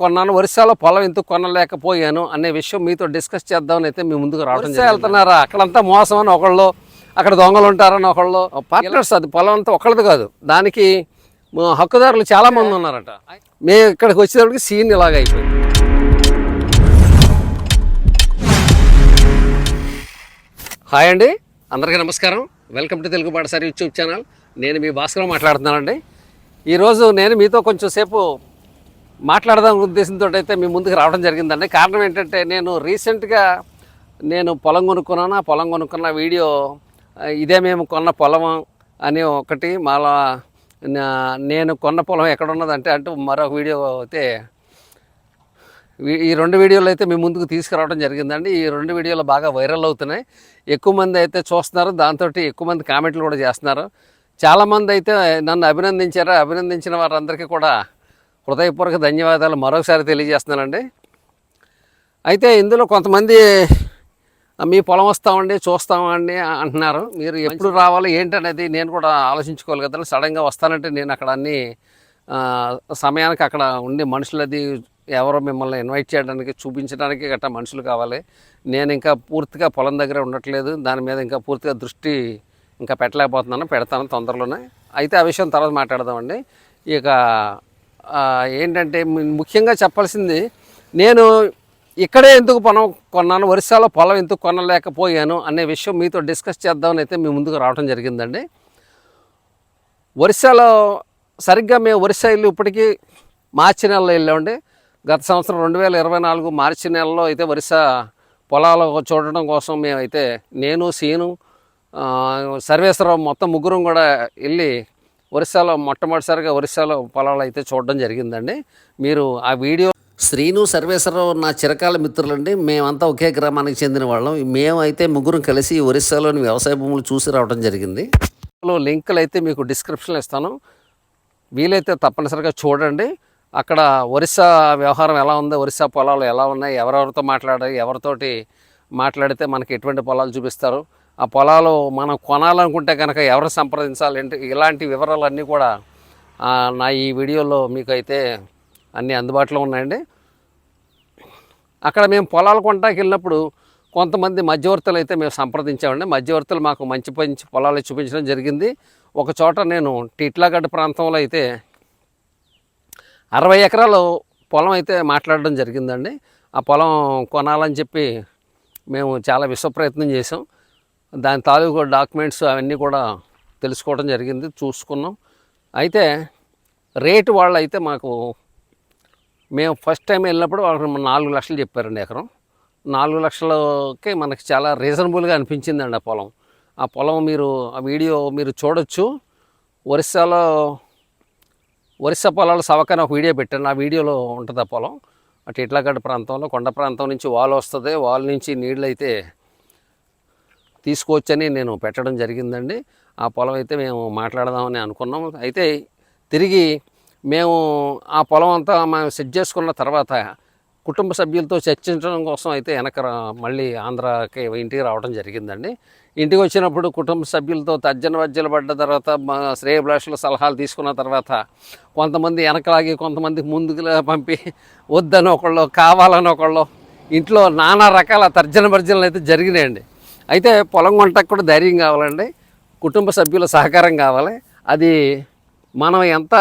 కొన్నాను ఒరిస్సాలో పొలం ఎందుకు కొనలేకపోయాను అనే విషయం మీతో డిస్కస్ చేద్దామని అయితే మీ ముందుకు రావడం వెళ్తున్నారా? అక్కడంతా మోసం అని ఒకళ్ళు అక్కడ దొంగలు ఉంటారని ఒకళ్ళు. పార్ట్నర్స్ అది పొలం అంతా ఒకళ్ళది కాదు. దానికి హక్కుదారులు చాలా మంది ఉన్నారట. మేము ఇక్కడికి వచ్చేటప్పటికి సీన్ ఇలాగ అయిపోయింది. హాయ్ అండి అందరికీ నమస్కారం. వెల్కమ్ టు తెలుగు పాఠశాల యూట్యూబ్ ఛానల్. నేను మీ భాస్కర్ మాట్లాడుతున్నానండి. ఈరోజు నేను మీతో కొంచెం సేపు మాట్లాడదాం ఉద్దేశంతో అయితే మీ ముందుకు రావడం జరిగిందండి. కారణం ఏంటంటే నేను రీసెంట్గా నేను పొలం కొనుక్కున్నాను? ఆ పొలం కొనుక్కున్న వీడియో ఇదే మేము కొన్న పొలం అని ఒకటి మళ్ళా నేను కొన్న పొలం ఎక్కడ ఉన్నదంటే అంటూ మరొక వీడియో అయితే ఈ రెండు వీడియోలు అయితే మీ ముందుకు తీసుకురావడం జరిగిందండి. ఈ రెండు వీడియోలు బాగా వైరల్ అవుతున్నాయి. ఎక్కువ మంది అయితే చూస్తున్నారు దాంతో ఎక్కువ మంది కామెంట్లు కూడా చేస్తున్నారు. చాలామంది అయితే నన్ను అభినందించారు? అభినందించిన వారందరికీ కూడా హృదయపూర్వక ధన్యవాదాలు మరొకసారి తెలియజేస్తున్నానండి. అయితే ఇందులో కొంతమంది మీ పొలం వస్తామండి చూస్తామండి అంటున్నారు. మీరు ఎప్పుడు రావాలి ఏంటనేది నేను కూడా ఆలోచించుకోవాలి కదా సడన్గా వస్తానంటే నేను అక్కడ అన్ని సమయానికి అక్కడ ఉండి మనుషులది ఎవరో మిమ్మల్ని ఇన్వైట్ చేయడానికి చూపించడానికి గట్రా మనుషులు కావాలి. నేను ఇంకా పూర్తిగా పొలం దగ్గర ఉండట్లేదు దాని మీద ఇంకా పూర్తిగా దృష్టి ఇంకా పెట్టలేకపోతున్నాను పెడతాను తొందరలోనే. అయితే ఆ విషయం తర్వాత మాట్లాడదామండి. ఇక ఏంటంటే ముఖ్యంగా చెప్పాల్సింది నేను ఇక్కడే ఎందుకు పొలం కొన్నాను ఒరిస్సాలో పొలం ఎందుకు కొనలేకపోయాను అనే విషయం మీతో డిస్కస్ చేద్దామని అయితే మీ ముందుకు రావడం జరిగిందండి. ఒరిస్సాలో సరిగ్గా మేము ఒరిస్సా ఇల్లు ఇప్పటికీ మార్చి నెలలో వెళ్ళామండి. గత సంవత్సరం రెండు వేల ఇరవై నాలుగు మార్చి నెలలో అయితే ఒరిస్సా పొలాలు చూడడం కోసం మేమైతే నేను సీను సర్వేశ్వరరావు మొత్తం ముగ్గురం కూడా వెళ్ళి ఒరిస్సాలో మొట్టమొదటిసారిగా ఒరిస్సాలో పొలాలు అయితే చూడడం జరిగిందండి. మీరు ఆ వీడియో శ్రీను సర్వేశ్వరరావు నా చిరకాల మిత్రులండి. మేమంతా ఒకే గ్రామానికి చెందిన వాళ్ళం. మేమైతే ముగ్గురం కలిసి ఒరిస్సాలోని వ్యవసాయ భూములు చూసి రావడం జరిగింది. లింకులు అయితే మీకు డిస్క్రిప్షన్లో ఇస్తాను. వీలైతే తప్పనిసరిగా చూడండి. అక్కడ ఒరిస్సా వ్యవహారం ఎలా ఉంది ఒరిస్సా పొలాలు ఎలా ఉన్నాయి ఎవరెవరితో మాట్లాడాలి ఎవరితోటి మాట్లాడితే మనకి ఎటువంటి పొలాలు చూపిస్తారు ఆ పొలాలు మనం కొనాలనుకుంటే కనుక ఎవరు సంప్రదించాలి? ఏంటి ఇలాంటి వివరాలన్నీ కూడా నా ఈ వీడియోలో మీకు అయితే అన్నీ అందుబాటులో ఉన్నాయండి. అక్కడ మేము పొలాలు కొనడానికి వెళ్ళినప్పుడు కొంతమంది మధ్యవర్తులు అయితే మేము సంప్రదించామండి. మధ్యవర్తులు మాకు మంచి మంచి పొలాలు చూపించడం జరిగింది. ఒక చోట నేను టిట్లాగడ్డ ప్రాంతంలో అయితే అరవై ఎకరాలు పొలం అయితే మాట్లాడడం జరిగిందండి. ఆ పొలం కొనాలని చెప్పి మేము చాలా విశ్వప్రయత్నం చేసాం దాని తాలూకు డాక్యుమెంట్స్ అవన్నీ కూడా తెలుసుకోవడం జరిగింది చూసుకున్నాం. అయితే రేటు వాళ్ళు అయితే మాకు మేము ఫస్ట్ టైం వెళ్ళినప్పుడు వాళ్ళు నాలుగు లక్షలు చెప్పారండి ఎకరం. నాలుగు లక్షలకి మనకి చాలా రీజనబుల్గా అనిపించిందండి ఆ పొలం. ఆ పొలం మీరు ఆ వీడియో మీరు చూడొచ్చు. ఒరిస్సాలో ఒరిస్సా పొలాల సవకని ఒక వీడియో పెట్టాను. ఆ వీడియోలో ఉంటుంది ఆ పొలం. అటు ఇట్లాగడ్డ ప్రాంతంలో కొండ ప్రాంతం నుంచి వాల్ వస్తుంది. వాల్ నుంచి నీళ్ళు అయితే తీసుకోవచ్చని నేను పెట్టడం జరిగిందండి. ఆ పొలం అయితే మేము మాట్లాడదామని అనుకున్నాం. అయితే తిరిగి మేము ఆ పొలం అంతా మేము సెట్ చేసుకున్న తర్వాత కుటుంబ సభ్యులతో చర్చించడం కోసం అయితే వెనక మళ్ళీ ఆంధ్రాకి ఇంటికి రావడం జరిగిందండి. ఇంటికి వచ్చినప్పుడు కుటుంబ సభ్యులతో తర్జన వజ్జలు పడ్డ తర్వాత మా శ్రేయభిలాషుల సలహాలు తీసుకున్న తర్వాత కొంతమంది వెనకలాగి కొంతమంది ముందుకు పంపి వద్దని ఒకళ్ళు కావాలని ఒకళ్ళు ఇంట్లో నానా రకాల తర్జన భర్జనలు అయితే జరిగినాయండి. అయితే పొలం కొంటకు కూడా ధైర్యం కావాలండి. కుటుంబ సభ్యుల సహకారం కావాలి. అది మనం ఎంత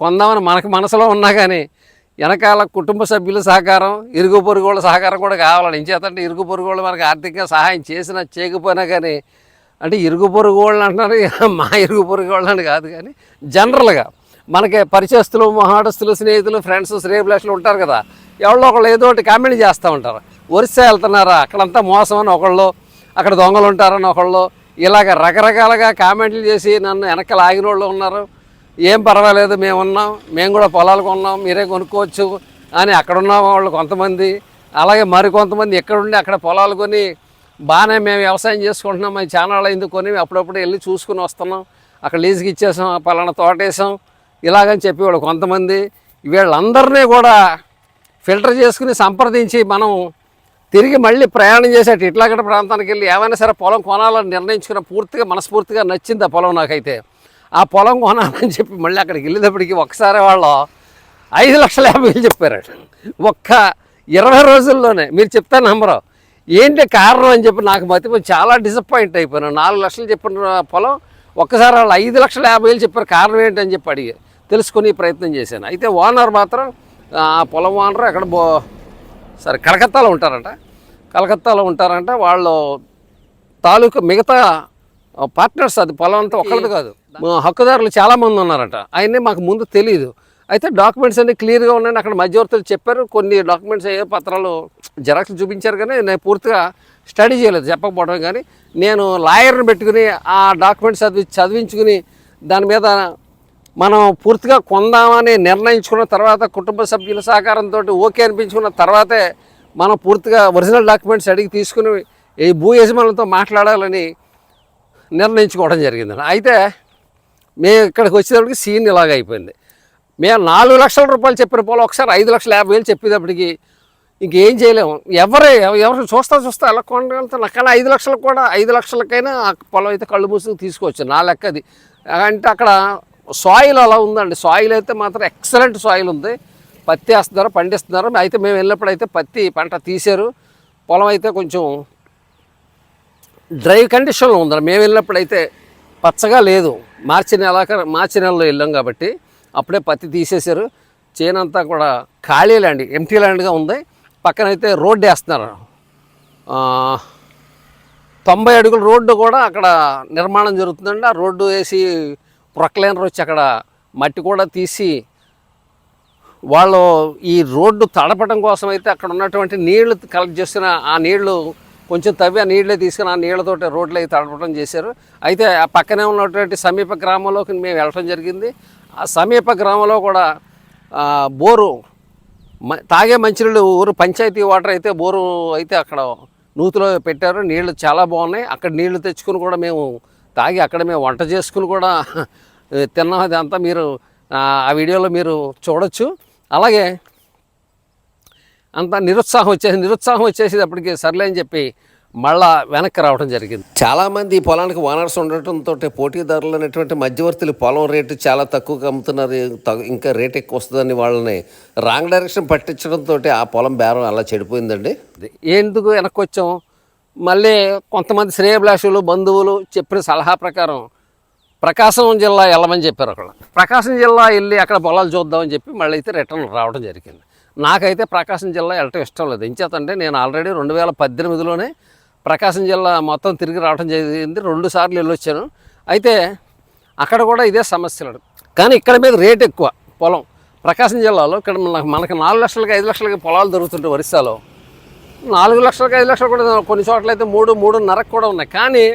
కొందామని మనకు మనసులో ఉన్నా కానీ వెనకాల కుటుంబ సభ్యుల సహకారం ఇరుగు పొరుగుల సహకారం కూడా కావాలని ఇంచేతంటే ఇరుగు పొరుగుళ్ళు మనకు ఆర్థికంగా సహాయం చేసినా చేయకపోయినా కానీ అంటే ఇరుగు పొరుగు వాళ్ళు అంటున్నారు మా ఇరుగు పొరుగు అని కాదు కానీ జనరల్గా మనకి పరిచయస్తులు మహాడస్తులు స్నేహితులు ఫ్రెండ్స్ శ్రేయభిలాషులు ఉంటారు కదా. ఎవరో ఒకళ్ళు ఏదో ఒకటి కామెంట్ చేస్తూ ఉంటారు. ఒరిస్సా వెళ్తున్నారా? అక్కడంతా మోసం అని ఒకళ్ళు అక్కడ దొంగలు ఉంటారని ఒకళ్ళు ఇలాగ రకరకాలుగా కామెంట్లు చేసి నన్ను వెనక లాగిన వాళ్ళు ఉన్నారు. ఏం పర్వాలేదు మేము ఉన్నాం మేము కూడా పొలాలు కొన్నాం మీరే కొనుక్కోవచ్చు అని అక్కడ ఉన్న వాళ్ళు కొంతమంది అలాగే మరి కొంతమంది ఎక్కడుండి అక్కడ పొలాలు కొని బాగానే మేము వ్యవసాయం చేసుకుంటున్నాం మా ఛానల్ అయింది కొని అప్పుడప్పుడు వెళ్ళి చూసుకుని వస్తున్నాం. అక్కడ లీజుకి ఇచ్చేసాం పలానా తోటేసాం. ఇలాగని ఇలాగని చెప్పేవాళ్ళు కొంతమంది వీళ్ళందరినీ కూడా ఫిల్టర్ చేసుకుని సంప్రదించి మనం తిరిగి మళ్ళీ ప్రయాణం చేసేట ఇట్లాగడ ప్రాంతానికి వెళ్ళి ఏమైనా సరే పొలం కొనాలని నిర్ణయించుకున్న పూర్తిగా మనస్ఫూర్తిగా నచ్చింది ఆ పొలం నాకైతే. ఆ పొలం కొనాలని చెప్పి మళ్ళీ అక్కడికి వెళ్ళేటప్పటికి ఒకసారి వాళ్ళు ఐదు లక్షల యాభై వేలు చెప్పారట. ఒక్క ఇరవై రోజుల్లోనే. మీరు చెప్తా నమ్మరు. ఏంటి కారణం అని చెప్పి నాకు మతిపో చాలా డిసప్పాయింట్ అయిపోయాను. నాలుగు లక్షలు చెప్పిన పొలం ఒక్కసారి వాళ్ళు ఐదు లక్షల యాభై వేలు చెప్పారు. కారణం ఏంటని చెప్పి అడిగారు. తెలుసుకుని ప్రయత్నం చేశాను. అయితే ఓనర్ మాత్రం ఆ పొలం ఓనర్ అక్కడ బో సరే కలకత్తాలో ఉంటారంట. కలకత్తాలో ఉంటారంట. వాళ్ళు తాలూకు మిగతా పార్ట్నర్స్ అది పొలం అంతా ఒక్కరిది కాదు. హక్కుదారులు చాలామంది ఉన్నారట. ఆయన్ని మాకు ముందు తెలియదు అయితే డాక్యుమెంట్స్ అన్ని క్లియర్గా ఉన్నాయని అక్కడ మధ్యవర్తులు చెప్పారు. కొన్ని డాక్యుమెంట్స్ ఏ పత్రాలు జెరాక్స్ చూపించారు కానీ నేను పూర్తిగా స్టడీ చేయలేదు చెప్పకపోవడం కానీ నేను లాయర్ని పెట్టుకుని ఆ డాక్యుమెంట్స్ చదివి చదివించుకుని దాని మీద మనం పూర్తిగా కొందామని నిర్ణయించుకున్న తర్వాత కుటుంబ సభ్యుల సహకారంతో ఓకే అనిపించుకున్న తర్వాతే మనం పూర్తిగా ఒరిజినల్ డాక్యుమెంట్స్ అడిగి తీసుకుని ఈ భూ యజమానులతో మాట్లాడాలని నిర్ణయించుకోవడం జరిగింది అయితే మేము ఇక్కడికి వచ్చేటప్పటికి సీన్ ఇలాగ అయిపోయింది. మేము నాలుగు లక్షల రూపాయలు చెప్పిన పోలు ఒకసారి ఐదు లక్షల యాభై వేలు చెప్పేటప్పటికి ఇంకేం చేయలేము. ఎవరు ఎవరు చూస్తా చూస్తా ఎలా కొనగలుగుతాం కానీ ఐదు లక్షలకు కూడా ఐదు లక్షలకైనా ఆ పొలం అయితే కళ్ళు మూసుకు తీసుకోవచ్చు నా లెక్కది. అంటే అక్కడ సాయిల్ అలా ఉందండి. సాయిల్ అయితే మాత్రం ఎక్సలెంట్ సాయిల్ ఉంది. పత్తి వేస్తున్నారు పండిస్తున్నారు. అయితే మేము వెళ్ళినప్పుడు అయితే పత్తి పంట తీశారు. పొలం అయితే కొంచెం డ్రై కండిషన్లో ఉంది మేము వెళ్ళినప్పుడు అయితే పచ్చగా లేదు. మార్చి నెల మార్చి నెలలో వెళ్ళాం కాబట్టి అప్పుడే పత్తి తీసేశారు. చేనంతా కూడా ఖాళీ ల్యాండ్ ఎంటీ ల్యాండ్గా ఉంది. పక్కన అయితే రోడ్డు వేస్తున్నారు. తొంభై అడుగుల రోడ్డు కూడా అక్కడ నిర్మాణం జరుగుతుందండి. ఆ రోడ్డు వేసి ప్రొక్లైనర్ వచ్చి అక్కడ మట్టి కూడా తీసి వాళ్ళు ఈ రోడ్డు తడపడం కోసం అయితే అక్కడ ఉన్నటువంటి నీళ్ళు కలెక్ట్ చేస్తున్న ఆ నీళ్ళు కొంచెం తవ్వి ఆ నీళ్ళే తీసుకుని ఆ నీళ్ళతోటి రోడ్లు అయితే తడపడం చేశారు. అయితే ఆ పక్కనే ఉన్నటువంటి సమీప గ్రామంలోకి మేము వెళ్ళటం జరిగింది. ఆ సమీప గ్రామంలో కూడా బోరు మ- తాగే మంచినీళ్ళు ఊరు పంచాయతీ వాటర్ అయితే బోరు అయితే అక్కడ నూతిలో పెట్టారు. నీళ్ళు చాలా బాగున్నాయి. అక్కడ నీళ్ళు తెచ్చుకుని కూడా మేము తాగి అక్కడ మేము వంట చేసుకుని కూడా తిన్నాం అదంతా మీరు ఆ వీడియోలో మీరు చూడొచ్చు. అలాగే అంత నిరుత్సాహం వచ్చేసి నిరుత్సాహం వచ్చేసేటప్పటికి సర్లే అని చెప్పి మళ్ళా వెనక్కి రావడం జరిగింది. చాలామంది ఈ పొలానికి ఓనర్స్ ఉండటంతో పోటీదారులు అనేటువంటి మధ్యవర్తులు పొలం రేటు చాలా తక్కువగా అమ్ముతున్నారు ఇంకా రేట్ ఎక్కువ వస్తుందని వాళ్ళని రాంగ్ డైరెక్షన్ పట్టించడంతో ఆ పొలం బేరం అలా చెడిపోయిందండి. ఎందుకు వెనక్కి వచ్చాం? మళ్ళీ కొంతమంది శ్రేయభిలాషులు బంధువులు చెప్పిన సలహా ప్రకారం ప్రకాశం జిల్లా వెళ్ళమని చెప్పారు అక్కడ. ప్రకాశం జిల్లా వెళ్ళి అక్కడ పొలాలు చూద్దామని చెప్పి మళ్ళీ అయితే రిటర్న్ రావడం జరిగింది. నాకైతే ప్రకాశం జిల్లా వెళ్ళటం ఇష్టం లేదు. ఎంచేతంటే నేను ఆల్రెడీ రెండు వేల పద్దెనిమిదిలోనే ప్రకాశం జిల్లా మొత్తం తిరిగి రావడం జరిగింది. రెండు సార్లు వెళ్ళొచ్చాను అయితే అక్కడ కూడా ఇదే సమస్యలు. కానీ ఇక్కడ మీద రేట్ ఎక్కువ పొలం. ప్రకాశం జిల్లాలో ఇక్కడ మనకి నాలుగు లక్షలకి ఐదు లక్షలకి పొలాలు దొరుకుతుంటాయి ఒరిస్సాలో. నాలుగు లక్షలకి ఐదు లక్షలు కూడా కొన్ని చోట్ల అయితే మూడు మూడున్నరకు కూడా ఉన్నాయి. కానీ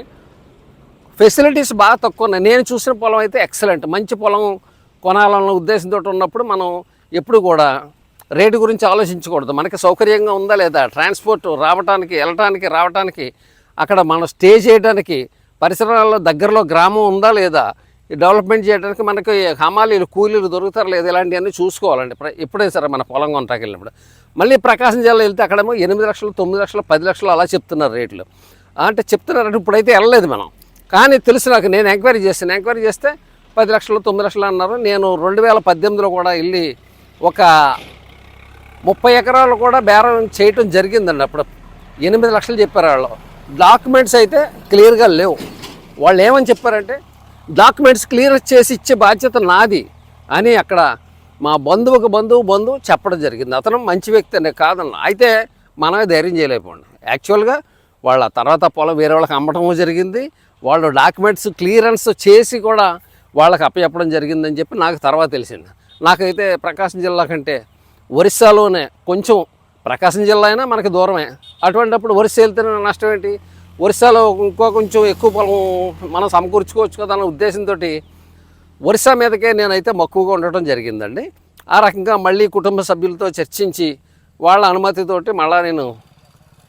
ఫెసిలిటీస్ బాగా తక్కువ ఉన్నాయి. నేను చూసిన పొలం అయితే ఎక్సలెంట్ మంచి పొలం కొనాలన్న ఉద్దేశంతో ఉన్నప్పుడు మనం ఎప్పుడు కూడా రేటు గురించి ఆలోచించకూడదు. మనకి సౌకర్యంగా ఉందా లేదా? ట్రాన్స్పోర్ట్ రావటానికి వెళ్ళటానికి రావటానికి అక్కడ మనం స్టే చేయడానికి పరిసరాల్లో దగ్గరలో గ్రామం ఉందా లేదా? డెవలప్మెంట్ చేయడానికి మనకి హమాలీలు కూలీలు దొరుకుతారు లేదా? ఇలాంటివన్నీ చూసుకోవాలండి. ప్ర- ఎప్పుడైనా సరే మన పొలం కొంటాకి వెళ్ళినప్పుడు మళ్ళీ ప్రకాశం జిల్లా వెళ్తే అక్కడేమో ఎనిమిది లక్షలు తొమ్మిది లక్షలు పది లక్షలు అలా చెప్తున్నారు రేట్లు. అంటే చెప్తున్నారంటే ఇప్పుడైతే వెళ్ళలేదు మనం. కానీ తెలుసు నాకు నేను ఎంక్వైరీ చేస్తాను ఎంక్వైరీ చేస్తే పది లక్షలు తొమ్మిది లక్షలు అన్నారు. నేను రెండు వేల పద్దెనిమిదిలో కూడా వెళ్ళి ఒక ముప్పై ఎకరాలు కూడా బేరం చేయటం జరిగిందండి అప్పుడు. ఎనిమిది లక్షలు చెప్పారు వాళ్ళు. డాక్యుమెంట్స్ అయితే క్లియర్గా లేవు. వాళ్ళు ఏమని చెప్పారంటే డాక్యుమెంట్స్ క్లియర్ చేసి ఇచ్చే బాధ్యత నాది అని అక్కడ మా బంధువుకు బంధువు బంధువు చెప్పడం జరిగింది. అతను మంచి వ్యక్తి అనే కాదన్న. అయితే మనమే ధైర్యం చేయలేకపోండి యాక్చువల్గా వాళ్ళ తర్వాత పొలం వేరే వాళ్ళకి అమ్మటము జరిగింది. వాళ్ళు డాక్యుమెంట్స్ క్లియరెన్స్ చేసి కూడా వాళ్ళకి అప్పచెప్పడం జరిగిందని చెప్పి నాకు తర్వాత తెలిసింది. నాకైతే ప్రకాశం జిల్లా కంటే ఒరిస్సాలోనే కొంచెం ప్రకాశం జిల్లా అయినా మనకి దూరమే. అటువంటిప్పుడు ఒరిస్సా వెళ్తేనే నష్టం ఏంటి? ఒరిస్సాలో ఇంకో కొంచెం ఎక్కువ పొలం మనం సమకూర్చుకోవచ్చు కదా అన్న ఉద్దేశంతో ఒరిస్సా మీదకే నేనైతే మక్కువగా ఉండటం జరిగిందండి. ఆ రకంగా మళ్ళీ కుటుంబ సభ్యులతో చర్చించి వాళ్ళ అనుమతితోటి మళ్ళీ నేను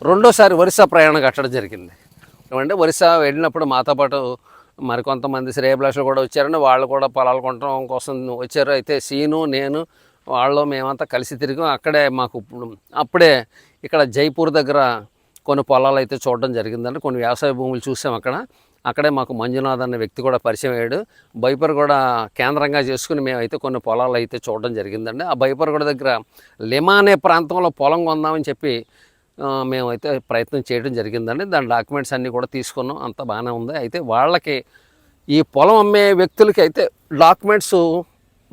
రెండోసారి ఒరిస్సా ప్రయాణం కట్టడం జరిగింది. ఏమంటే ఒరిస్సా వెళ్ళినప్పుడు మాతో పాటు మరికొంతమంది శ్రేయభిలాషులు కూడా వచ్చారండి వాళ్ళు కూడా పొలాలు కొనడం కోసం వచ్చారు. అయితే సీను నేను వాళ్ళు మేమంతా కలిసి తిరిగాం. అక్కడే మాకు అప్పుడే ఇక్కడ జైపూర్ దగ్గర కొన్ని పొలాలు అయితే చూడడం జరిగిందండి. కొన్ని వ్యవసాయ భూములు చూసాం అక్కడ. అక్కడే మాకు మంజునాథ్ అనే వ్యక్తి కూడా పరిచయం అయ్యాడు. బైపర్ కూడా కేంద్రంగా చేసుకుని మేమైతే కొన్ని పొలాలు అయితే చూడడం జరిగిందండి. ఆ బైపర్ కూడా దగ్గర లిమా అనే ప్రాంతంలో పొలం కొందామని చెప్పి మేమైతే ప్రయత్నం చేయడం జరిగిందండి. దాని డాక్యుమెంట్స్ అన్నీ కూడా తీసుకున్నాం. అంత బాగానే ఉంది. అయితే వాళ్ళకి ఈ పొలం అమ్మే వ్యక్తులకి అయితే డాక్యుమెంట్స్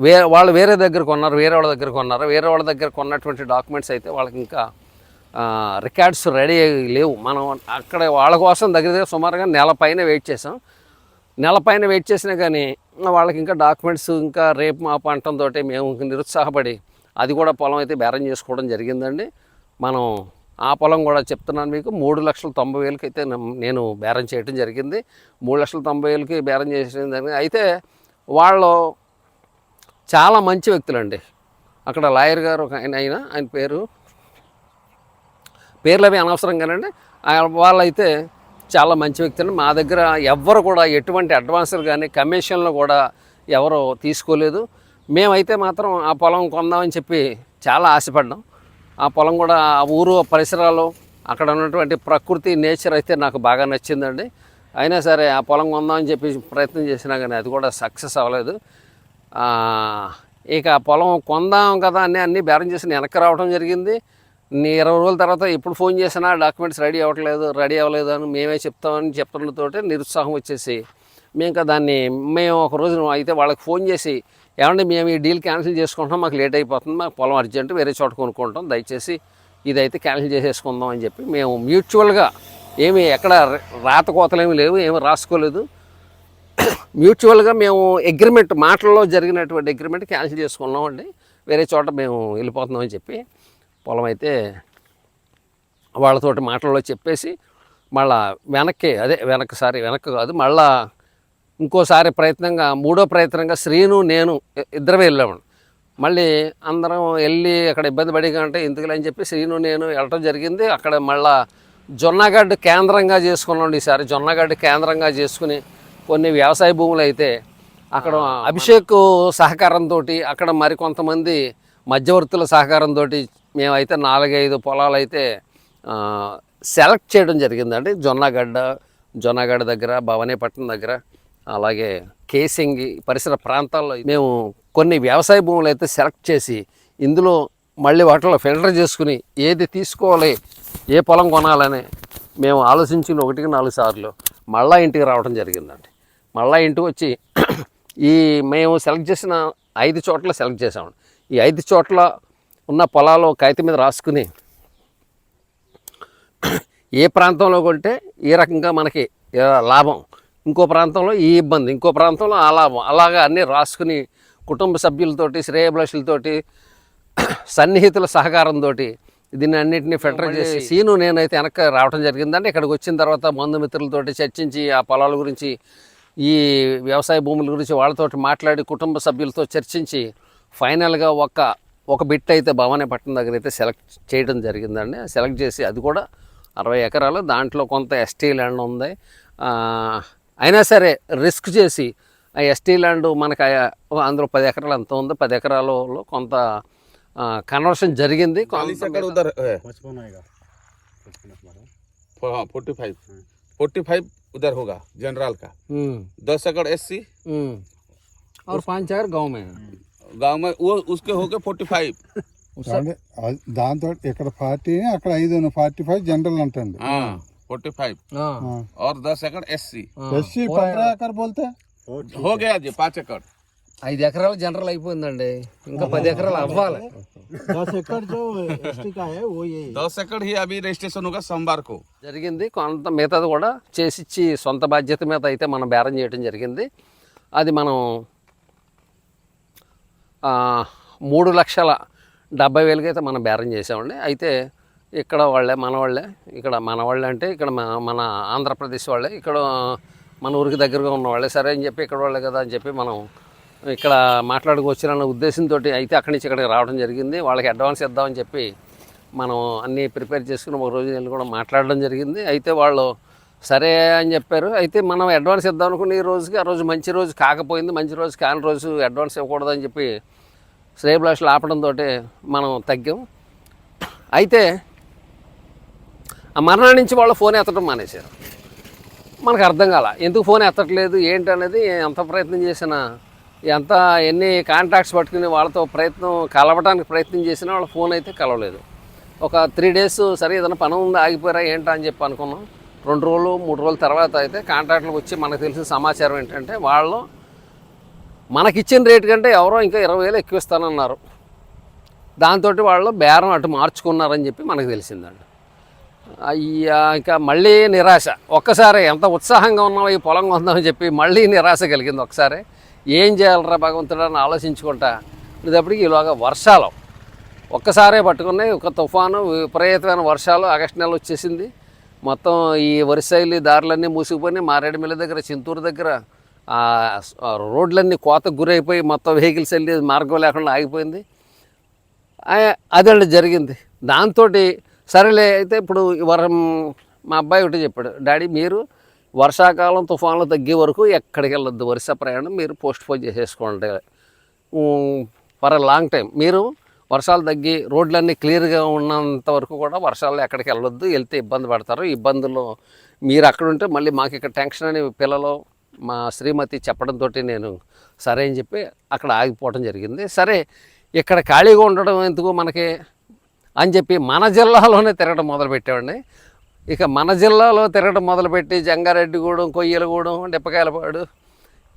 వే వాళ్ళు వేరే దగ్గర కొన్నారు వేరే వాళ్ళ దగ్గర కొన్నారు. వేరే వాళ్ళ దగ్గర కొన్నటువంటి డాక్యుమెంట్స్ అయితే వాళ్ళకి ఇంకా రికార్డ్స్ రెడీ లేవు. మనం అక్కడ వాళ్ళ కోసం దగ్గర దగ్గర సుమారుగా నెల పైన వెయిట్ చేసాం నెల పైన వెయిట్ చేసినా కానీ వాళ్ళకి ఇంకా డాక్యుమెంట్స్ ఇంకా రేపు మా పంటంతో మేము నిరుత్సాహపడి అది కూడా పొలం అయితే బేరం చేసుకోవడం జరిగిందండి. మనం ఆ పొలం కూడా చెప్తున్నాను మీకు. మూడు లక్షల తొంభై వేలకి అయితే నేను బేరం చేయడం జరిగింది. మూడు లక్షల తొంభై వేలకి బేరం చేసిన జరిగింది. అయితే వాళ్ళు చాలా మంచి వ్యక్తులండి. అక్కడ లాయర్ గారు ఒక ఆయన అయినా ఆయన పేరు పేర్లు అవి అనవసరం కానండి వాళ్ళైతే చాలా మంచి వ్యక్తులు. మా దగ్గర ఎవ్వరు కూడా ఎటువంటి అడ్వాన్సులు కానీ కమిషన్లు కూడా ఎవరు తీసుకోలేదు. మేమైతే మాత్రం ఆ పొలం కొందామని చెప్పి చాలా ఆశపడ్డాం. ఆ పొలం కూడా ఆ ఊరు పరిసరాలు అక్కడ ఉన్నటువంటి ప్రకృతి నేచర్ అయితే నాకు బాగా నచ్చిందండి. అయినా సరే ఆ పొలం కొందామని చెప్పి ప్రయత్నం చేసినా కానీ అది కూడా సక్సెస్ అవ్వలేదు. ఇక పొలం కొందాం కదా అని అన్నీ బేరం చేసి వెనక్కి రావడం జరిగింది. నీ ఇరవై రోజుల తర్వాత ఎప్పుడు ఫోన్ చేసినా డాక్యుమెంట్స్ రెడీ అవ్వట్లేదు రెడీ అవ్వలేదు అని మేమే చెప్తామని చెప్తున్నతోటి నిరుత్సాహం వచ్చేసి మేము ఇంకా దాన్ని మేము ఒక రోజు అయితే వాళ్ళకి ఫోన్ చేసి ఏమంటే మేము ఈ డీల్ క్యాన్సిల్ చేసుకుంటాం మాకు లేట్ అయిపోతుంది మాకు పొలం అర్జెంట్ వేరే చోట కొనుక్కుంటాం దయచేసి ఇదైతే క్యాన్సిల్ చేసేసుకుందాం అని చెప్పి మేము మ్యూచువల్గా ఏమి ఎక్కడ రాత కోతలేమి లేవు ఏమి రాసుకోలేదు. మ్యూచువల్గా మేము అగ్రిమెంట్ మాటల్లో జరిగినటువంటి అగ్రిమెంట్ క్యాన్సిల్ చేసుకున్నామండి వేరే చోట మేము వెళ్ళిపోతున్నామని చెప్పి పొలం అయితే వాళ్ళతోటి మాటల్లో చెప్పేసి మళ్ళా వెనక్కి అదే వెనక్కి సారి వెనక్కి కాదు మళ్ళా ఇంకోసారి ప్రయత్నంగా మూడో ప్రయత్నంగా శ్రీను నేను ఇ- ఇద్దరమే వెళ్ళాము. మళ్ళీ అందరం వెళ్ళి అక్కడ ఇబ్బంది పడి అంటే ఎందుకులే అని చెప్పి శ్రీను నేను వెళ్ళటం జరిగింది. అక్కడ మళ్ళా జొన్నగడ్డ కేంద్రంగా చేసుకున్నాం ఈసారి. జొన్నగడ్డ కేంద్రంగా చేసుకుని కొన్ని వ్యవసాయ భూములు అయితే అక్కడ అభిషేక్ సహకారంతో అక్కడ మరికొంతమంది మధ్యవర్తుల సహకారంతో మేమైతే నాలుగైదు పొలాలు అయితే సెలెక్ట్ చేయడం జరిగిందండి. జొన్నగడ్డ జొన్నగడ్డ దగ్గర భవానీపట్నం దగ్గర. అలాగే కేసింగ్ పరిసర ప్రాంతాల్లో మేము కొన్ని వ్యవసాయ భూములు అయితే సెలెక్ట్ చేసి ఇందులో మళ్ళీ వాటిలో ఫిల్టర్ చేసుకుని ఏది తీసుకోవాలి ఏ పొలం కొనాలని మేము ఆలోచించిన ఒకటికి నాలుగు సార్లు మళ్ళా ఇంటికి రావడం జరిగిందండి. మళ్ళా ఇంటికి వచ్చి ఈ మేము సెలెక్ట్ చేసిన ఐదు చోట్ల సెలెక్ట్ చేసామండి ఈ ఐదు చోట్ల ఉన్న పొలాలు కాగితం మీద రాసుకుని ఏ ప్రాంతంలో కొంటే ఏ రకంగా మనకి లాభం. ఇంకో ప్రాంతంలో ఈ ఇబ్బంది ఇంకో ప్రాంతంలో లాభం. అలాగా అన్నీ రాసుకుని కుటుంబ సభ్యులతోటి శ్రేయభిలాషులతోటి సన్నిహితుల సహకారంతో దీన్ని అన్నింటినీ ఫిల్టర్ చేసి సీను నేనైతే వెనక్కి రావడం జరిగిందండి. ఇక్కడికి వచ్చిన తర్వాత బంధుమిత్రులతోటి చర్చించి ఆ పొలాల గురించి ఈ వ్యవసాయ భూముల గురించి వాళ్ళతోటి మాట్లాడి కుటుంబ సభ్యులతో చర్చించి ఫైనల్గా ఒక ఒక బిట్ అయితే భవానీపట్నం దగ్గర అయితే సెలెక్ట్ చేయడం జరిగిందండి. సెలెక్ట్ చేసి అది కూడా అరవై ఎకరాలు. దాంట్లో కొంత ఎస్టీ ల్యాండ్ ఉంది. అయినా సరే రిస్క్ చేసి ఆ ఎస్టీ ల్యాండ్ మనకు ఆ- అందులో పది ఎకరాలు ఎంత ఉందో పది ఎకరాలలో కొంత కన్వర్షన్ జరిగింది चालीस కొంత एकड़ उधर है पचपन आएगा पचपन हमारा हाँ फोर्टी फाइव फोर्टी फाइव उधर होगा जनरल का ఉమ్, दस एकड़ एस सी ఉమ్. और पाँच एकर गाँव में है गांव में वो उसके हो गए फोर्टी फाइव అంటే అది- దాంతో ఇక్కడ ఫార్టీ అక్కడ ఐదు ఫార్టీ ఫైవ్ జనరల్ అంటండి हाँ फोर्टी फाइव हाँ, और दस एकड़ एस सी हाँ. ఎస్సీ పంద్రా ఎకర్ బోల్తే हो गया जी पाँच एकड़ ఐదు ఎకరాలు జనరల్ అయిపోయిందండి ఇంకా పది ఎకరాలు అవ్వాలి दस एकड़ जो एसटी का है वो ये दस एकड़ ही अभी रजिस्ट्रेशन होगा सोमवार को జరిగింది కొంత మిగతాది కూడా చేసిచ్చి సొంత బాధ్యత మీద అయితే మనం బేరం చేయడం జరిగింది అది మనం ఆ, మూడు లక్షల డెబ్బై వేలకి అయితే మనం బేరం చేసామండి అయితే ఇక్కడ వాళ్ళే మనవాళ్ళే ఇక్కడ మన వాళ్ళే అంటే ఇక్కడ మన- మన ఆంధ్రప్రదేశ్ వాళ్ళే. ఇక్కడ మన ఊరికి దగ్గరగా ఉన్న వాళ్ళే. సరే అని చెప్పి ఇక్కడ వాళ్ళే కదా అని చెప్పి మనం ఇక్కడ మాట్లాడుకొచ్చిన ఉద్దేశంతో అయితే అక్కడి నుంచి ఇక్కడికి రావడం జరిగింది. వాళ్ళకి అడ్వాన్స్ ఇద్దామని చెప్పి మనం అన్నీ ప్రిపేర్ చేసుకుని ఒక రోజు వెళ్ళి కూడా మాట్లాడడం జరిగింది. అయితే వాళ్ళు సరే అని చెప్పారు. అయితే మనం అడ్వాన్స్ ఇద్దాం అనుకున్న ఈ రోజుకి ఆ రోజు మంచి రోజు కాకపోయింది. మంచి రోజు కాని రోజు అడ్వాన్స్ ఇవ్వకూడదని చెప్పి శ్రేయభిలాషులు ఆపడంతో మనం తగ్గాం. అయితే ఆ మర్నాడు నుంచి వాళ్ళు ఫోన్ ఎత్తడం మానేశారు. మనకు అర్థం కాల ఎందుకు ఫోన్ ఎత్తట్లేదు ఏంటనేది ఎంత ప్రయత్నం చేసినా ఎంత ఎన్ని కాంటాక్ట్స్ పట్టుకుని వాళ్ళతో ప్రయత్నం కలవడానికి ప్రయత్నం చేసినా వాళ్ళ ఫోన్ అయితే కలవలేదు. ఒక త్రీ డేస్ సరే ఏదైనా పని ఉంది ఆగిపోయారా ఏంటా అని చెప్పి అనుకున్నాం. రెండు రోజులు మూడు రోజుల తర్వాత అయితే కాంట్రాక్ట్లకు వచ్చి మనకు తెలిసిన సమాచారం ఏంటంటే వాళ్ళు మనకిచ్చిన రేటు కంటే ఎవరో ఇంకా ఇరవై వేలు ఎక్కువ ఇస్తానన్నారు. దాంతో వాళ్ళు బేరం అటు మార్చుకున్నారని చెప్పి మనకు తెలిసిందండి. ఇంకా మళ్ళీ నిరాశ. ఒక్కసారి ఎంత ఉత్సాహంగా ఉన్నామో ఈ పొలం కొందామని చెప్పి మళ్ళీ నిరాశ కలిగింది ఒకసారి. ఏం చేయాలరా భగవంతుడు అని ఆలోచించుకుంటా. ఉండేటప్పటికి ఇలాగ వర్షాలు. ఒక్కసారే పట్టుకున్నాయి. ఒక తుఫాను విపరీతమైన వర్షాలు ఆగస్టు నెల వచ్చేసింది. మొత్తం ఈ వరిశైలి దారులన్నీ మూసుకుపోయి మారేడుమిల్లి దగ్గర చింతూరు దగ్గర రోడ్లన్నీ కోతకు గురైపోయి మొత్తం వెహికల్స్ వెళ్ళి మార్గం లేకుండా ఆగిపోయింది. అదే అదండి జరిగింది. దాంతో సరేలే అయితే ఇప్పుడు ఈ వరం మా అబ్బాయి ఒకటి చెప్పాడు డాడీ మీరు వర్షాకాలం తుఫాన్లు తగ్గే వరకు ఎక్కడికి వెళ్ళొద్దు వర్ష ప్రయాణం మీరు పోస్ట్ పోన్ చేసేసుకోండి ఫర్ ఎ లాంగ్ టైం మీరు వర్షాలు తగ్గి రోడ్లన్నీ క్లియర్గా ఉన్నంత వరకు కూడా వర్షాలు ఎక్కడికి వెళ్ళొద్దు వెళ్తే ఇబ్బంది పడతారు. ఇబ్బందులు మీరు అక్కడ ఉంటే మళ్ళీ మాకు ఇక్కడ టెన్షన్ అని పిల్లలు మా శ్రీమతి చెప్పడంతో నేను సరే అని చెప్పి అక్కడ ఆగిపోవడం జరిగింది. సరే ఇక్కడ ఖాళీగా ఉండడం ఎందుకు మనకి? అని చెప్పి మన జిల్లాలోనే తిరగడం మొదలుపెట్టామండి ఇక మన జిల్లాలో తిరగడం మొదలుపెట్టి జంగారెడ్డిగూడెం కొయ్యలగూడెం డిప్పకాయలపాడు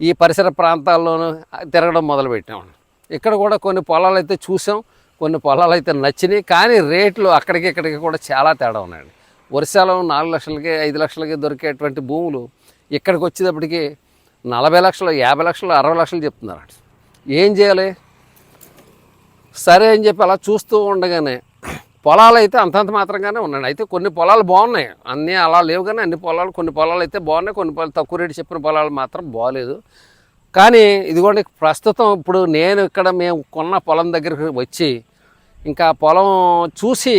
ఈ పరిసర ప్రాంతాల్లోనూ తిరగడం మొదలుపెట్టామండి ఇక్కడ కూడా కొన్ని పొలాలు అయితే చూసాం కొన్ని పొలాలు అయితే నచ్చినాయి కానీ రేట్లు అక్కడికి ఇక్కడికి కూడా చాలా తేడా ఉన్నాయండి. వర్షాలు నాలుగు లక్షలకి ఐదు లక్షలకి దొరికేటువంటి భూములు ఇక్కడికి వచ్చేటప్పటికి నలభై లక్షలు యాభై లక్షలు అరవై లక్షలు చెప్తున్నారండి. ఏం చేయాలి? సరే అని చెప్పి అలా చూస్తూ ఉండగానే పొలాలు అయితే అంతంత మాత్రంగానే ఉన్నాయండి. అయితే కొన్ని పొలాలు బాగున్నాయి. అన్నీ అలా లేవు కానీ అన్ని పొలాలు కొన్ని పొలాలు అయితే బాగున్నాయి. కొన్ని పొలాలు తక్కువ రేటు చెప్పిన పొలాలు మాత్రం బాగలేదు కానీ ఇదిగోండి ప్రస్తుతం ఇప్పుడు నేను ఇక్కడ మేము కొన్న పొలం దగ్గరికి వచ్చి ఇంకా పొలం చూసి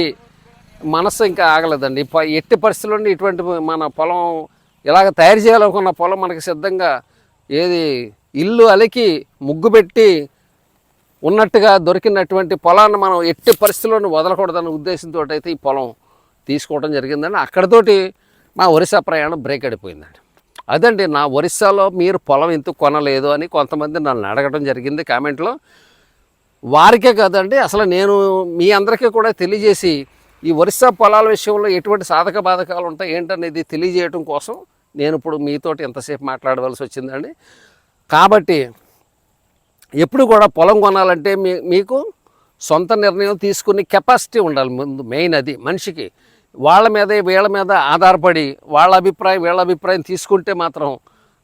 మనసు ఇంకా ఆగలేదండి. ప- ఎట్టి పరిస్థితుల్లో ఇటువంటి మన పొలం ఇలాగ తయారు చేయాలనుకున్న పొలం మనకి సిద్ధంగా ఏది ఇల్లు అలికి ముగ్గు పెట్టి ఉన్నట్టుగా దొరికినటువంటి పొలాన్ని మనం ఎట్టి పరిస్థితుల్లోనూ వదలకూడదన్న ఉద్దేశంతో అయితే ఈ పొలం తీసుకోవడం జరిగిందండి. అక్కడతోటి మా ఒరిస్సా ప్రయాణం బ్రేక్ అయిపోయిందండి. అదండి నా ఒరిస్సాలో మీరు పొలం ఎందుకు కొనలేదు అని కొంతమంది నన్ను అడగడం జరిగింది కామెంట్లో. వారికే కాదండి అసలు నేను మీ అందరికీ కూడా తెలియజేసి ఈ ఒరిస్సా పొలాల విషయంలో ఎటువంటి సాధక బాధకాలు ఉంటాయి ఏంటనేది తెలియజేయటం కోసం నేను ఇప్పుడు మీతోటి ఎంతసేపు మాట్లాడవలసి వచ్చిందండి. కాబట్టి ఎప్పుడు కూడా పొలం కొనాలంటే మీ మీకు సొంత నిర్ణయం తీసుకునే కెపాసిటీ ఉండాలి ముందు మెయిన్ అది. మనిషికి వాళ్ళ మీద వీళ్ళ మీద ఆధారపడి వాళ్ళ అభిప్రాయం వీళ్ళ అభిప్రాయం తీసుకుంటే మాత్రం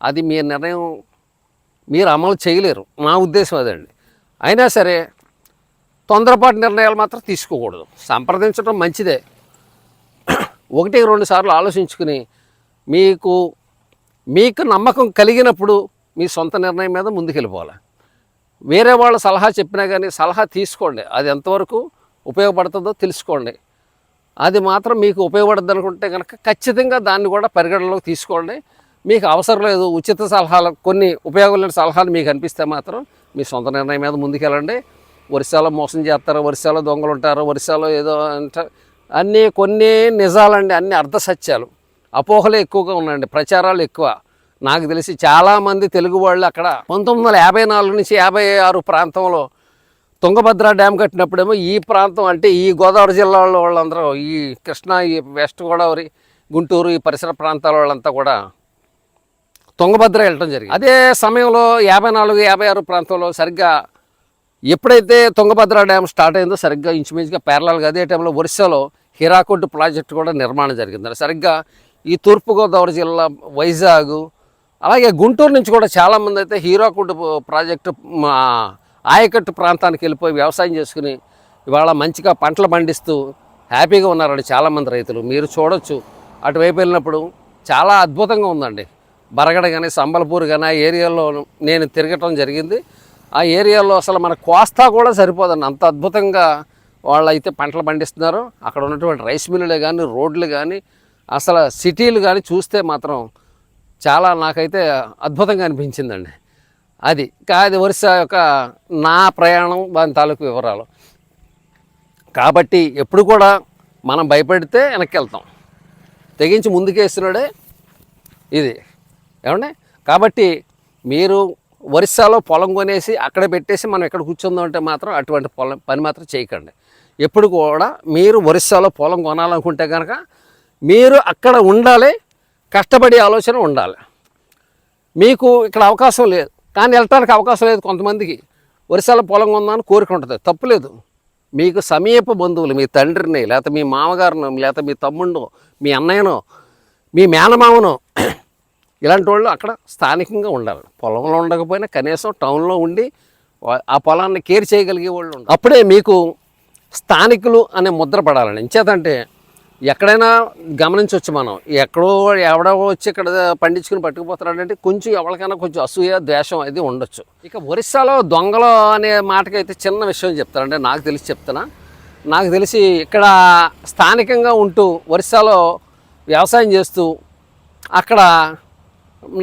అది మీ నిర్ణయం మీరు అమలు చేయలేరు. నా ఉద్దేశం అదండి. అయినా సరే తొందరపాటు నిర్ణయాలు మాత్రం తీసుకోకూడదు. సంప్రదించడం మంచిదే. ఒకటి రెండు సార్లు ఆలోచించుకుని మీకు మీకు నమ్మకం కలిగినప్పుడు మీ సొంత నిర్ణయం మీద ముందుకెళ్ళిపోవాలి. వేరే వాళ్ళ సలహా చెప్పినా కానీ సలహా తీసుకోండి. అది ఎంతవరకు ఉపయోగపడుతుందో తెలుసుకోండి. అది మాత్రం మీకు ఉపయోగపడద్దు అనుకుంటే కనుక ఖచ్చితంగా దాన్ని కూడా పరిగణలోకి తీసుకోండి. మీకు అవసరం లేదు. ఉచిత సలహాలు కొన్ని ఉపయోగం లేని సలహాలు మీకు అనిపిస్తే మాత్రం మీ సొంత నిర్ణయం మీద ముందుకెళ్ళండి. వరిసాలో మోసం చేస్తారు వరిసాలో దొంగలు ఉంటారు వరిసాలో ఏదో అంట అన్నీ కొన్ని నిజాలండి అన్ని అర్ధసత్యాలు అపోహలు అపోహలే ఎక్కువగా ఉన్నాయండి ప్రచారాలు ఎక్కువ. నాకు తెలిసి చాలామంది తెలుగు వాళ్ళు అక్కడ పంతొమ్మిది వందల యాభై నాలుగు నుంచి యాభై ఆరు ప్రాంతంలో తుంగభద్ర డ్యామ్ కట్టినప్పుడేమో ఈ ప్రాంతం అంటే ఈ గోదావరి జిల్లాలో వాళ్ళందరూ ఈ కృష్ణా ఈ వెస్ట్ గోదావరి గుంటూరు ఈ పరిసర ప్రాంతాల వాళ్ళంతా కూడా తుంగభద్ర వెళ్ళటం జరిగింది. అదే సమయంలో యాభై నాలుగు యాభై ఆరు ప్రాంతంలో సరిగ్గా ఎప్పుడైతే తుంగభద్ర డ్యామ్ స్టార్ట్ అయిందో సరిగ్గా ఇంచుమించుగా పేర్లాల్గా అదే టైంలో ఒరిస్సాలో హీరాకుడ్ ప్రాజెక్టు కూడా నిర్మాణం జరిగింది సరిగ్గా ఈ తూర్పుగోదావరి జిల్లా వైజాగ్ అలాగే గుంటూరు నుంచి కూడా చాలామంది అయితే హీరాకుడ్ ప్రాజెక్టు మా ఆయకట్టు ప్రాంతానికి వెళ్ళిపోయి వ్యవసాయం చేసుకుని ఇవాళ మంచిగా పంటలు పండిస్తూ హ్యాపీగా ఉన్నారండి చాలామంది రైతులు. మీరు చూడొచ్చు. అటువైపు వెళ్ళినప్పుడు చాలా అద్భుతంగా ఉందండి. బరగడ కానీ సంబల్పూర్ కానీ ఆ ఏరియాలో నేను తిరగటం జరిగింది. ఆ ఏరియాలో అసలు మన కోస్తా కూడా సరిపోదండి. అంత అద్భుతంగా వాళ్ళు అయితే పంటలు పండిస్తున్నారు. అక్కడ ఉన్నటువంటి రైస్ మిల్లులే కానీ రోడ్లు కానీ అసలు సిటీలు కానీ చూస్తే మాత్రం చాలా నాకైతే అద్భుతంగా అనిపించిందండి. అది కాది ఒరిస్సా యొక్క నా ప్రయాణం దాని తాలూకు వివరాలు. కాబట్టి ఎప్పుడు కూడా మనం భయపడితే వెనక్కి వెళ్తాం తెగించి ముందుకేస్తున్నాడే ఇది. ఏమండి? కాబట్టి మీరు ఒరిస్సాలో పొలం కొనేసి అక్కడ పెట్టేసి మనం ఇక్కడ కూర్చుందాం అంటే మాత్రం అటువంటి పొలం పని మాత్రం చేయకండి. ఎప్పుడు కూడా మీరు ఒరిస్సాలో పొలం కొనాలనుకుంటే కనుక మీరు అక్కడ ఉండాలి కష్టపడే ఆలోచన ఉండాలి. మీకు ఇక్కడ అవకాశం లేదు. కానీ వెళ్ళటానికి అవకాశం లేదు కొంతమందికి. వరిసాల పొలం ఉందని కోరిక ఉంటుంది. తప్పులేదు మీకు సమీప బంధువులు మీ తండ్రిని లేకపోతే మీ మామగారును లేకపోతే మీ తమ్ముడినో మీ అన్నయ్యనో మీ మేనమామనో ఇలాంటి వాళ్ళు అక్కడ స్థానికంగా ఉండాలి. పొలంలో ఉండకపోయినా కనీసం టౌన్లో ఉండి ఆ పొలాన్ని కేర్ చేయగలిగే వాళ్ళు ఉండాలి. అప్పుడే మీకు స్థానికులు అనే ముద్ర పడాలండి. ఇంచేతంటే ఎక్కడైనా గమనించవచ్చు మనం. ఎక్కడో ఎవడో వచ్చి ఇక్కడ పండించుకుని పట్టుకుపోతున్నాడంటే కొంచెం ఎవరికైనా కొంచెం అసూయ ద్వేషం అది ఉండొచ్చు. ఇక ఒరిస్సాలో దొంగలు అనే మాటకైతే చిన్న విషయం చెప్తారంటే నాకు తెలిసి చెప్తున్నా. నాకు తెలిసి ఇక్కడ స్థానికంగా ఉంటూ ఒరిస్సాలో వ్యవసాయం చేస్తూ అక్కడ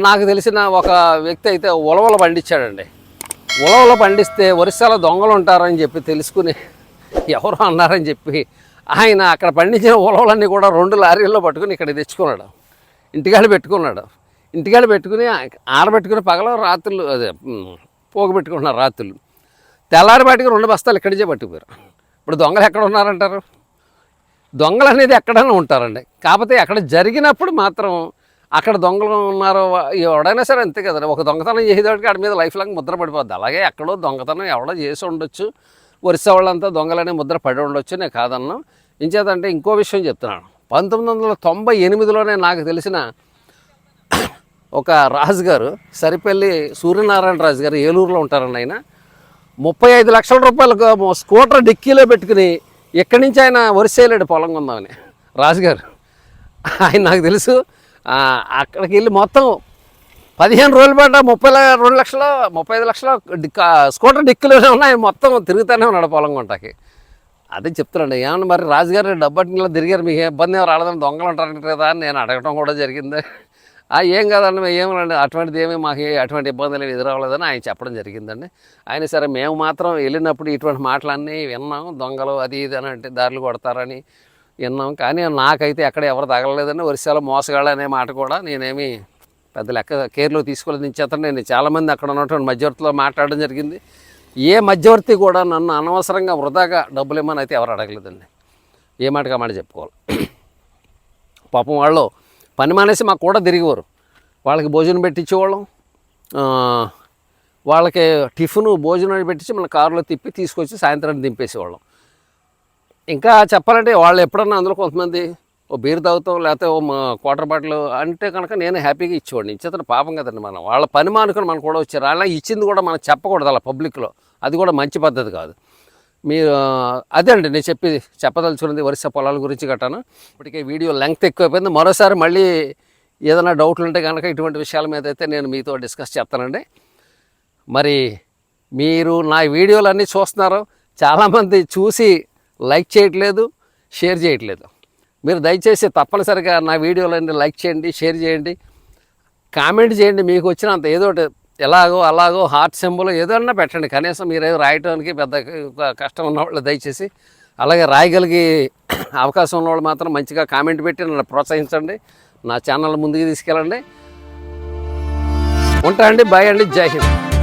నాకు తెలిసిన ఒక వ్యక్తి అయితే ఉలవలు పండించాడండి. ఉలవలు పండిస్తే ఒరిస్సాలో దొంగలు ఉంటారని చెప్పి తెలుసుకుని ఎవరు అన్నారని చెప్పి ఆయన అక్కడ పండించిన ఉలవలన్నీ కూడా రెండు లారీల్లో పట్టుకుని ఇక్కడ తెచ్చుకున్నాడు. ఇంటికాడ పెట్టుకున్నాడు. ఇంటికాడ పెట్టుకుని ఆరబెట్టుకుని పగల రాత్రులు అదే పోగబెట్టుకుంటున్నారు రాత్రులు. తెల్లారిపాటికి రెండు బస్తాలు ఇక్కడి నుంచే పట్టుకుపోయారు. ఇప్పుడు దొంగలు ఎక్కడ ఉన్నారంటారు? దొంగలు అనేది ఎక్కడైనా ఉంటారండి. కాకపోతే అక్కడ జరిగినప్పుడు మాత్రం అక్కడ దొంగలు ఉన్నారో ఎవడైనా సరే అంతే కదా ఒక దొంగతనం చేసేవాడికి వాడి మీద లైఫ్ లాంగ్ ముద్ర పడిపోద్ది. అలాగే ఎక్కడో దొంగతనం ఎవడో చేసి ఉండొచ్చు. ఒరిస్సా వాళ్ళంతా దొంగలనే ముద్ర పడి ఉండొచ్చు నేను కాదన్నా. ఇంచేతంటే ఇంకో విషయం చెప్తున్నాను. పంతొమ్మిది వందల తొంభై ఎనిమిదిలోనే నాకు తెలిసిన ఒక రాజు గారు సరిపల్లి సూర్యనారాయణ రాజు గారు ఏలూరులో ఉంటారండి ఆయన. ముప్పై ఐదు లక్షల రూపాయలకు స్కూటర్ డిక్కీలో పెట్టుకుని ఎక్కడి నుంచి ఆయన వరిసేయలేడు పొలం కొందామని రాజుగారు ఆయన నాకు తెలుసు అక్కడికి వెళ్ళి మొత్తం పదిహేను రోజులు పడ్డ ముప్పై రెండు లక్షలు ముప్పై ఐదు లక్షలు డిక్క స్కూటర్ డిక్కులోనే ఉన్నాయి. మొత్తం తిరుగుతూనే ఉన్నాడు పొలం గుంటకి అదే చెప్తున్నాడు ఏమన్నా మరి రాజుగారు డబ్బట్టిలో తిరిగారు మీకు ఇబ్బంది ఏమి రాలేదని దొంగలు అంటారు కదా అని నేను అడగటం కూడా జరిగింది. ఆ ఏం కాదండి ఏమండి అటువంటిది ఏమీ మాకు అటువంటి ఇబ్బందులు ఏమి ఎదురవ్వలేదని ఆయన చెప్పడం జరిగిందండి. ఆయన సరే మేము మాత్రం వెళ్ళినప్పుడు ఇటువంటి మాటలన్నీ విన్నాం దొంగలు అది ఇది అని అంటే దారులు కొడతారని విన్నాం. కానీ నాకైతే ఎక్కడ ఎవరు తగలలేదని ఒరిస్సాలో మోసగాళ్ళు అనే మాట కూడా నేనేమి పెద్ద లెక్క కేర్లో తీసుకోలేదు. నించేత నేను చాలామంది అక్కడ ఉన్నటువంటి మధ్యవర్తిలో మాట్లాడడం జరిగింది. ఏ మధ్యవర్తి కూడా నన్ను అనవసరంగా వృధాగా డబ్బులు ఇమ్మని అయితే ఎవరు అడగలేదండి. ఏ మాటగా మాట చెప్పుకోవాలి. పాపం వాళ్ళు పని మానేసి మాకు కూడా తిరిగేవారు. వాళ్ళకి భోజనం పెట్టించేవాళ్ళం. వాళ్ళకి టిఫిన్ భోజనం పెట్టించి మన కారులో తిప్పి తీసుకొచ్చి సాయంత్రం దింపేసేవాళ్ళం. ఇంకా చెప్పాలంటే వాళ్ళు ఎప్పుడన్నా అందులో కొంతమంది ఓ బీర్ తాగుతాం లేకపోతే ఓ మా క్వార్టర్ బాటిల్ అంటే కనుక నేను హ్యాపీగా ఇచ్చేవాడిని. ఇచ్చేతను పాపం కదండి మనం. వాళ్ళ పని మానుకొని మనకు కూడా వచ్చారు. అలా ఇచ్చింది కూడా మనం చెప్పకూడదు అలా పబ్లిక్లో అది కూడా మంచి పద్ధతి కాదు. మీరు అదే అండి నేను చెప్పి చెప్పదలుచుకున్నది వరుస పొలాల గురించి గట్టాను. ఇప్పటికే వీడియో లెంగ్త్ ఎక్కువైపోయింది. మరోసారి మళ్ళీ ఏదైనా డౌట్లు ఉంటే కనుక ఇటువంటి విషయాల మీద అయితే నేను మీతో డిస్కస్ చేస్తానండి. మరి మీరు నా వీడియోలన్నీ చూస్తున్నారు. చాలామంది చూసి లైక్ చేయట్లేదు షేర్ చేయట్లేదు. మీరు దయచేసి తప్పనిసరిగా నా వీడియోలన్నీ లైక్ చేయండి షేర్ చేయండి కామెంట్ చేయండి. మీకు వచ్చినంత ఏదో ఒకటి ఎలాగో అలాగో హార్ట్ సింబల్ ఏదన్నా పెట్టండి. కనీసం మీరు ఏదో రాయటానికి పెద్ద కష్టం ఉన్నవాళ్ళు దయచేసి అలాగే రాయగలిగే అవకాశం ఉన్నవాళ్ళు మాత్రం మంచిగా కామెంట్ పెట్టి నన్ను ప్రోత్సహించండి. నా ఛానల్ ముందుకు తీసుకెళ్ళండి. ఉంటా అండి. బాయ్ అండి. జై హింద్.